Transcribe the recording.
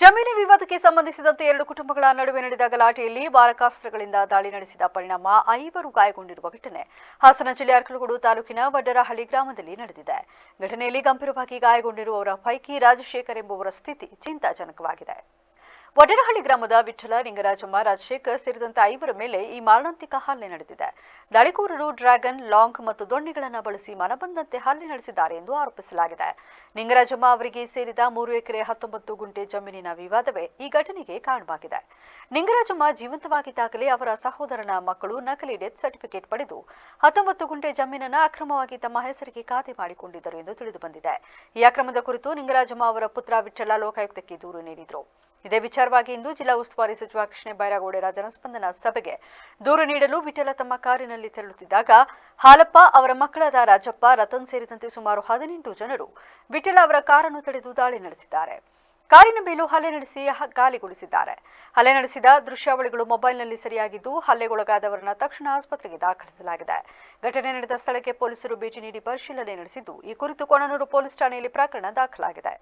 ಜಮೀನು ವಿವಾದಕ್ಕೆ ಸಂಬಂಧಿಸಿದಂತೆ ಎರಡು ಕುಟುಂಬಗಳ ನಡುವೆ ನಡೆದ ಗಲಾಟೆಯಲ್ಲಿ ಬಾರಕಾಸ್ತ್ರಗಳಿಂದ ದಾಳಿ ನಡೆಸಿದ ಪರಿಣಾಮ ಐವರು ಗಾಯಗೊಂಡಿರುವ ಘಟನೆ. ಹಾಸನ ಜಿಲ್ಲೆ ಅರ್ಕಲಗೂಡು ತಾಲೂಕಿನ ವಡ್ಡರಹಳ್ಳಿ ಗ್ರಾಮದಲ್ಲಿ ನಡೆದಿದೆ. ಘಟನೆಯಲ್ಲಿ ಗಂಭೀರವಾಗಿ ಗಾಯಗೊಂಡಿರುವವರ ಪೈಕಿ ರಾಜಶೇಖರ್ ಎಂಬುವರ ಸ್ಥಿತಿ ಚಿಂತಾಜನಕವಾಗಿದೆ. ವಡರಹಳ್ಳಿ ಗ್ರಾಮದ ವಿಠಲ ನಿಂಗರಾಜಮ್ಮ ರಾಜಶೇಖರ್ ಸೇರಿದಂತೆ ಐವರ ಮೇಲೆ ಈ ಮಾರಣಾಂತಿಕ ಹಲ್ಲೆ ನಡೆದಿದೆ. ದಾಳಿಕೋರರು ಡ್ರ್ಯಾಗನ್, ಲಾಂಗ್ ಮತ್ತು ದೊಣ್ಣೆಗಳನ್ನು ಬಳಸಿ ಮನಬಂದಂತೆ ಹಲ್ಲೆ ನಡೆಸಿದ್ದಾರೆ ಎಂದು ಆರೋಪಿಸಲಾಗಿದೆ. ನಿಂಗರಾಜಮ್ಮ ಅವರಿಗೆ ಸೇರಿದ ಮೂರು ಎಕರೆ ಹತ್ತೊಂಬತ್ತು ಗುಂಟೆ ಜಮೀನಿನ ವಿವಾದವೇ ಈ ಘಟನೆಗೆ ಕಾರಣವಾಗಿದೆ. ನಿಂಗರಾಜಮ್ಮ ಜೀವಂತವಾಗಿದ್ದಾಗಲೇ ಅವರ ಸಹೋದರನ ಮಕ್ಕಳು ನಕಲಿ ಡೆತ್ ಸರ್ಟಿಫಿಕೇಟ್ ಪಡೆದು ಹತ್ತೊಂಬತ್ತು ಗುಂಟೆ ಜಮೀನನ್ನು ಅಕ್ರಮವಾಗಿ ತಮ್ಮ ಹೆಸರಿಗೆ ಖಾತೆ ಮಾಡಿಕೊಂಡಿದ್ದರು ಎಂದು ತಿಳಿದುಬಂದಿದೆ. ಈ ಅಕ್ರಮದ ಕುರಿತು ನಿಂಗರಾಜಮ್ಮ ಅವರ ಪುತ್ರ ವಿಠಲ ಲೋಕಾಯುಕ್ತಕ್ಕೆ ದೂರು ನೀಡಿದರು. ಇದೇ ವಿಚಾರವಾಗಿ ಇಂದು ಜಿಲ್ಲಾ ಉಸ್ತುವಾರಿ ಸಚಿವ ಕೃಷ್ಣ ಬೈರಾಗೌಡರ ಜನಸ್ಪಂದನ ಸಭೆಗೆ ದೂರು ನೀಡಲು ವಿಠಲ ತಮ್ಮ ಕಾರಿನಲ್ಲಿ ತೆರಳುತ್ತಿದ್ದಾಗ ಹಾಲಪ್ಪ ಅವರ ಮಕ್ಕಳಾದ ರಾಜಪ್ಪ, ರತನ್ ಸೇರಿದಂತೆ ಸುಮಾರು ಹದಿನೆಂಟು ಜನರು ವಿಠಲ ಅವರ ಕಾರನ್ನು ತಡೆದು ದಾಳಿ ನಡೆಸಿದ್ದಾರೆ. ಕಾರಿನ ಮೇಲೂ ಹಲ್ಲೆ ನಡೆಸಿ ಗಾಲಿಗೊಳಿಸಿದ್ದಾರೆ. ಹಲ್ಲೆ ನಡೆಸಿದ ದೃಶ್ಯಾವಳಿಗಳು ಮೊಬೈಲ್ನಲ್ಲಿ ಸರಿಯಾಗಿದ್ದು, ಹಲ್ಲೆಗೊಳಗಾದವರನ್ನ ತಕ್ಷಣ ಆಸ್ಪತ್ರೆಗೆ ದಾಖಲಿಸಲಾಗಿದೆ. ಘಟನೆ ನಡೆದ ಸ್ಥಳಕ್ಕೆ ಪೊಲೀಸರು ಭೇಟಿ ನೀಡಿ ಪರಿಶೀಲನೆ ನಡೆಸಿದ್ದು, ಈ ಕುರಿತು ಕೊಣನೂರು ಪೊಲೀಸ್ ಠಾಣೆಯಲ್ಲಿ ಪ್ರಕರಣ ದಾಖಲಾಗಿದೆ.